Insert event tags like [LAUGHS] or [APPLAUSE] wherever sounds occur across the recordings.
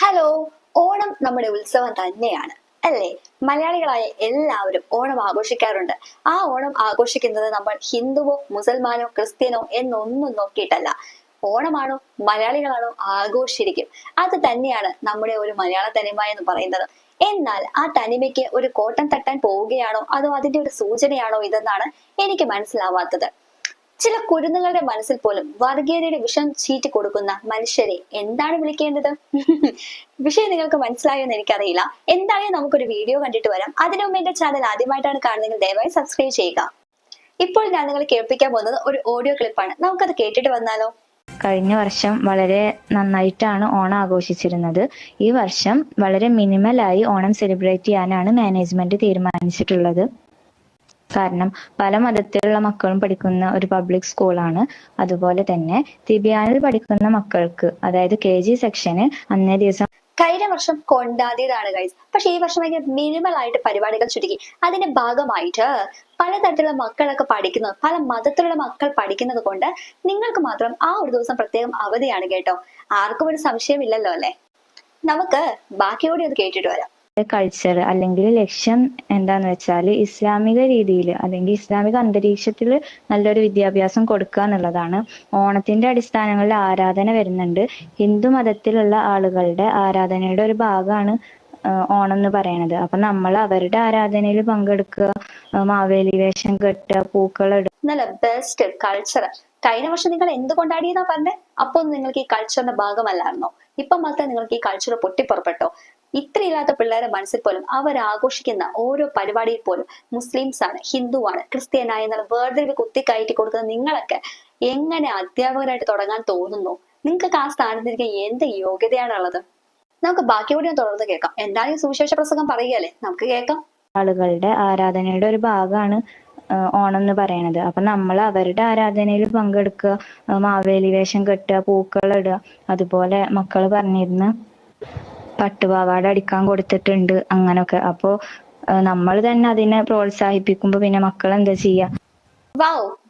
Hello Onam നമ്മുടെ ഉത്സവം തന്നെയാണ് അല്ലേ? മലയാളികളായ എല്ലാവരും ഓണം ആഘോഷിക്കാറുണ്ട്. ആ ഓണം ആഘോഷിക്കുന്നത് നമ്മൾ ഹിന്ദുവോ മുസൽമാനോ ക്രിസ്ത്യനോ എന്നൊന്നും നോക്കിയിട്ടല്ല. ഓണമാണോ മലയാളികളാണോ ആഘോഷിച്ചിരിക്കും. അത് തന്നെയാണ് നമ്മുടെ ഒരു മലയാള തനിമ എന്ന് പറയുന്നത്. എന്നാൽ ആ തനിമയ്ക്ക് ഒരു കോട്ടം തട്ടാൻ പോവുകയാണോ അതോ അതിന്റെ ഒരു സൂചനയാണോ ഇതെന്നാണ് എനിക്ക് മനസ്സിലാവാത്തത്. ചില കുരുന്നുകളുടെ മനസ്സിൽ പോലും വർഗീയതയുടെ വിഷം ചീറ്റി കൊടുക്കുന്ന മനുഷ്യരെ എന്താണ് വിളിക്കേണ്ടത്? [LAUGHS] വിഷയം നിങ്ങൾക്ക് മനസ്സിലായോ എന്ന് എനിക്കറിയില്ല. എന്തായാലും നമുക്കൊരു വീഡിയോ കണ്ടിട്ട് വരാം. അതിനു മുമ്പ് എന്റെ ചാനൽ ആദ്യമായിട്ടാണ് കാണുന്നതെങ്കിൽ ദയവായി സബ്സ്ക്രൈബ് ചെയ്യുക. ഇപ്പോൾ ഞാൻ നിങ്ങളെ കേൾപ്പിക്കാൻ പോകുന്നത് ഒരു ഓഡിയോ ക്ലിപ്പാണ് നമുക്കത് കേട്ടിട്ട് വന്നാലോ? കഴിഞ്ഞ വർഷം വളരെ നന്നായിട്ടാണ് ഓണം ആഘോഷിച്ചിരുന്നത്. ഈ വർഷം വളരെ മിനിമലായി ഓണം സെലിബ്രേറ്റ് ചെയ്യാനാണ് മാനേജ്മെന്റ് തീരുമാനിച്ചിട്ടുള്ളത്. കാരണം പല മതത്തിലുള്ള മക്കളും പഠിക്കുന്ന ഒരു പബ്ലിക് സ്കൂളാണ് അതുപോലെ തന്നെ തിബിയാനിൽ പഠിക്കുന്ന മക്കൾക്ക് അതായത് കെ ജി സെക്ഷന് അന്നേ ദിവസം കഴിഞ്ഞ വർഷം കൊണ്ടാതിയതാണ് ഗൈസ് പക്ഷെ ഈ വർഷം ഭയങ്കര മിനിമൽ ആയിട്ട് പരിപാടികൾ ചുരുക്കി. അതിന്റെ ഭാഗമായിട്ട് പലതരത്തിലുള്ള മക്കളൊക്കെ പഠിക്കുന്നത് പല മതത്തിലുള്ള മക്കൾ പഠിക്കുന്നത് കൊണ്ട് നിങ്ങൾക്ക് മാത്രം ആ ഒരു ദിവസം പ്രത്യേകം അവധിയാണ് കേട്ടോ. ആർക്കും ഒരു സംശയമില്ലല്ലോ അല്ലെ? നമുക്ക് ബാക്കിയോടെ അത് കേട്ടിട്ട് വരാം. കൾച്ചർ അല്ലെങ്കിൽ ലക്ഷ്യം എന്താന്ന് വെച്ചാൽ ഇസ്ലാമിക രീതിയിൽ അല്ലെങ്കിൽ ഇസ്ലാമിക അന്തരീക്ഷത്തിൽ നല്ലൊരു വിദ്യാഭ്യാസം കൊടുക്കുക എന്നുള്ളതാണ്. ഓണത്തിന്റെ അടിസ്ഥാനങ്ങളിൽ ആരാധന വരുന്നുണ്ട്. ഹിന്ദു മതത്തിലുള്ള ആളുകളുടെ ആരാധനയുടെ ഒരു ഭാഗമാണ് ഓണം എന്ന് പറയുന്നത് അപ്പൊ നമ്മൾ അവരുടെ ആരാധനയിൽ പങ്കെടുക്കുക മാവേലി വേഷം കെട്ടുക പൂക്കളം നല്ല ബെസ്റ്റ് കൾച്ചർ കഴിഞ്ഞ വർഷം നിങ്ങൾ എന്ത് കൊണ്ടാടിയെന്നാ പറഞ്ഞത് അപ്പൊ നിങ്ങൾക്ക് ഈ കൾച്ചറിന്റെ ഭാഗമല്ലായിരുന്നോ? ഇപ്പൊ മാത്രം നിങ്ങൾക്ക് ഈ കൾച്ചർ പൊട്ടിപ്പുറപ്പെട്ടോ? ഇത്രയില്ലാത്ത പിള്ളേരെ മനസ്സിൽ പോലും അവർ ആഘോഷിക്കുന്ന ഓരോ പരിപാടിയിൽ പോലും മുസ്ലിംസ് ആണ് ഹിന്ദുവാണ് ക്രിസ്ത്യനായ എന്നുള്ള വേർതിരിവ് കുത്തിക്കയറ്റി കൊടുക്കുന്ന നിങ്ങളൊക്കെ എങ്ങനെ അധ്യാപകരായിട്ട് തുടങ്ങാൻ തോന്നുന്നു? നിങ്ങൾക്ക് ആ സ്ഥാനത്തിരിക്കാൻ എന്ത് യോഗ്യതയാണുള്ളത്? നമുക്ക് ബാക്കി കൂടി തുടർന്ന് കേൾക്കാം. എന്തായാലും സുവിശേഷ പ്രസംഗം പറയുകയല്ലേ? നമുക്ക് കേൾക്കാം. ആളുകളുടെ ആരാധനയുടെ ഒരു ഭാഗമാണ് ഓണം എന്ന് പറയുന്നത് അപ്പൊ നമ്മൾ അവരുടെ ആരാധനയിൽ പങ്കെടുക്കുക മാവേലി വേഷം കെട്ടുക പൂക്കളിടുക അതുപോലെ മക്കൾ പറഞ്ഞിരുന്നു പട്ടുപാവാട അടിക്കാൻ കൊടുത്തിട്ടുണ്ട് അങ്ങനൊക്കെ. അപ്പോ നമ്മൾ തന്നെ അതിനെ പ്രോത്സാഹിപ്പിക്കുമ്പോ പിന്നെ മക്കൾ എന്താ ചെയ്യാ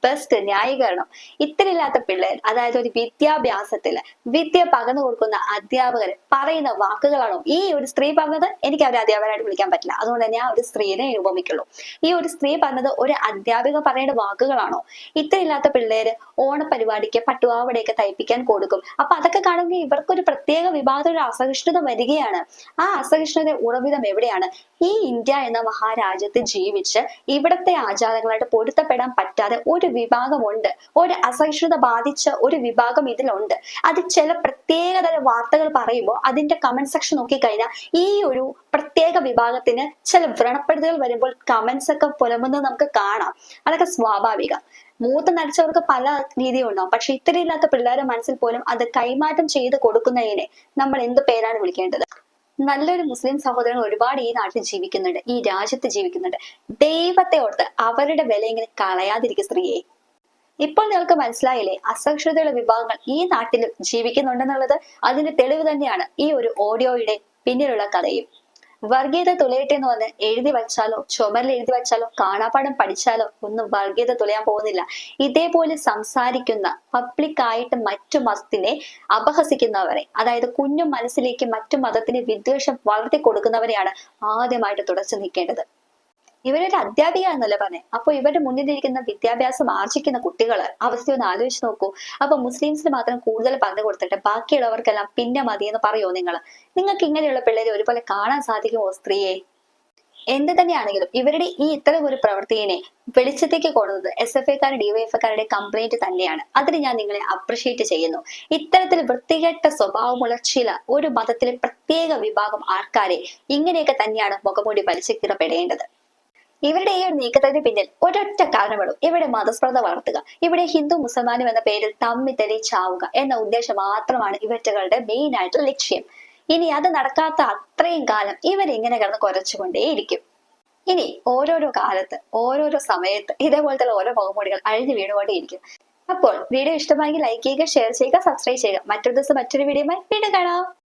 ബെസ്റ്റ് ന്യായീകരണം. ഇത്തരമില്ലാത്ത പിള്ളേർ അതായത് ഒരു വിദ്യാഭ്യാസത്തിൽ വിദ്യ പകർന്നു കൊടുക്കുന്ന അധ്യാപകർ പറയുന്ന വാക്കുകളാണോ ഈ ഒരു സ്ത്രീ പറഞ്ഞത്? എനിക്ക് അവരെ അധ്യാപകരായിട്ട് വിളിക്കാൻ പറ്റില്ല. അതുകൊണ്ട് തന്നെ ആ ഒരു സ്ത്രീനെ ഉപമിക്കുള്ളൂ. ഈ ഒരു സ്ത്രീ പറഞ്ഞത് ഒരു അധ്യാപിക പറയേണ്ട വാക്കുകളാണോ? ഇത്തരമില്ലാത്ത പിള്ളേര് ഓണപരിപാടിക്ക് പട്ടുവാവടയൊക്കെ തയ്പ്പിക്കാൻ കൊടുക്കും. അപ്പൊ അതൊക്കെ കാണുമ്പോൾ ഇവർക്കൊരു പ്രത്യേക വിഭാഗത്തിൽ ഒരു അസഹിഷ്ണുത വരികയാണ്. ആ അസഹിഷ്ണുത ഉറവിടം എവിടെയാണ്? ഈ ഇന്ത്യ എന്ന മഹാരാജ്യത്ത് ജീവിച്ച് ഇവിടത്തെ ആചാരങ്ങളായിട്ട് പൊരുത്തപ്പെടാൻ പറ്റാതെ ഒരു വിഭാഗമുണ്ട്. ഒരു അസഹിഷ്ണുത ബാധിച്ച ഒരു വിഭാഗം ഇതിലുണ്ട്. അത് ചില പ്രത്യേകതര വാർത്തകൾ പറയുമ്പോൾ അതിന്റെ കമന്റ് സെക്ഷൻ നോക്കിക്കഴിഞ്ഞാൽ ഈ ഒരു പ്രത്യേക വിഭാഗത്തിന് ചില വ്രണപ്പെടുത്തലുകൾ വരുമ്പോൾ കമന്റ്സ് ഒക്കെ പുലമ്പുന്നത് നമുക്ക് കാണാം. അതൊക്കെ സ്വാഭാവികം. മൂത്ത് നടിച്ചവർക്ക് പല രീതിയും ഉണ്ടാവും. പക്ഷെ ഇത്രയില്ലാത്ത പിള്ളേരുടെ മനസ്സിൽ പോലും അത് കൈമാറ്റം ചെയ്ത് കൊടുക്കുന്നതിനെ നമ്മൾ എന്ത് പേരാണ് വിളിക്കേണ്ടത്? നല്ലൊരു മുസ്ലിം സഹോദരങ്ങൾ ഒരുപാട് ഈ നാട്ടിൽ ജീവിക്കുന്നുണ്ട് ഈ രാജ്യത്ത് ജീവിക്കുന്നുണ്ട്. ദൈവത്തെ ഓർത്ത് അവരുടെ വില ഇങ്ങനെ കളയാതിരിക്കും സ്ത്രീയെ. ഇപ്പോൾ നിങ്ങൾക്ക് മനസ്സിലായില്ലേ? അസഹിഷ്ണുതയുള്ള വിഭാഗങ്ങൾ ഈ നാട്ടിൽ ജീവിക്കുന്നുണ്ടെന്നുള്ളത് അതിന്റെ തെളിവ് തന്നെയാണ് ഈ ഒരു ഓഡിയോയുടെ പിന്നിലുള്ള കഥയും. വർഗീയത തുലയട്ടെ എന്ന് പറഞ്ഞ് എഴുതി വച്ചാലോ ചുമരിൽ എഴുതി വച്ചാലോ കാണാപ്പാടം പഠിച്ചാലോ ഒന്നും വർഗീയത തുലയാൻ പോകുന്നില്ല. ഇതേപോലെ സംസാരിക്കുന്ന പബ്ലിക് ആയിട്ട് മറ്റു മതത്തിനെ അപഹസിക്കുന്നവരെ അതായത് കുഞ്ഞു മനസ്സിലേക്ക് മറ്റു മതത്തിന് വിദ്വേഷം വളർത്തി കൊടുക്കുന്നവരെയാണ് ആദ്യമായിട്ട് തുടച്ചു നിൽക്കേണ്ടത് ഇവരൊരു അധ്യാപിക എന്നല്ലേ പറഞ്ഞേ? അപ്പൊ ഇവരുടെ മുന്നിലിരിക്കുന്ന വിദ്യാഭ്യാസം ആർജിക്കുന്ന കുട്ടികൾ അവസ്ഥ ഒന്ന് ആലോചിച്ച് നോക്കൂ. അപ്പൊ മുസ്ലിംസിന് മാത്രം കൂടുതൽ പറഞ്ഞു കൊടുത്തിട്ട് ബാക്കിയുള്ളവർക്കെല്ലാം പിന്നെ മതി എന്ന് പറയുമോ നിങ്ങൾ നിങ്ങൾക്ക് ഇങ്ങനെയുള്ള പിള്ളേരെ ഒരുപോലെ കാണാൻ സാധിക്കുമോ സ്ത്രീയെ? എന്ത് തന്നെയാണെങ്കിലും ഇവരുടെ ഈ ഇത്തരം ഒരു പ്രവൃത്തിയെ വെളിച്ചത്തേക്ക് കൊടുത്തത് എസ് എഫ് ഐക്കാരുടെ ഡിവൈഎഫ്ഐക്കാരുടെ കംപ്ലൈന്റ് തന്നെയാണ്. അതിന് ഞാൻ നിങ്ങളെ അപ്രിഷിയേറ്റ് ചെയ്യുന്നു. ഇത്തരത്തിൽ വൃത്തികെട്ട സ്വഭാവമുള്ള ചില ഒരു മതത്തിലെ പ്രത്യേക വിഭാഗം ആൾക്കാരെ ഇങ്ങനെയൊക്കെ തന്നെയാണ് മുഖമൂടി വലിച്ചിടപെടേണ്ടത് ഇവരുടെ ഈ ഒരു നീക്കത്തിന് പിന്നിൽ ഒരൊറ്റ കാരണമുള്ളൂ ഇവിടെ മതസ്പ്രത വളർത്തുക. ഇവിടെ ഹിന്ദു മുസൽമാനും എന്ന പേരിൽ തമ്മി ചാവുക എന്ന ഉദ്ദേശം മാത്രമാണ് ഇവറ്റകളുടെ മെയിൻ ആയിട്ട് ലക്ഷ്യം. ഇനി അത് നടക്കാത്ത അത്രയും കാലം ഇവരിങ്ങനെ കിടന്ന് കുറച്ചുകൊണ്ടേയിരിക്കും ഇനി ഓരോരോ കാലത്ത് ഓരോരോ സമയത്ത് ഇതേപോലത്തെ ഓരോ ബഹുമുടികൾ അഴിഞ്ഞു വീണുകൊണ്ടേയിരിക്കും. അപ്പോൾ വീഡിയോ ഇഷ്ടമായെങ്കിൽ ലൈക്ക് ചെയ്യുക ഷെയർ ചെയ്യുക സബ്സ്ക്രൈബ് ചെയ്യുക. മറ്റൊരു ദിവസം മറ്റൊരു വീഡിയോയുമായി വീണ്ടും കാണാം.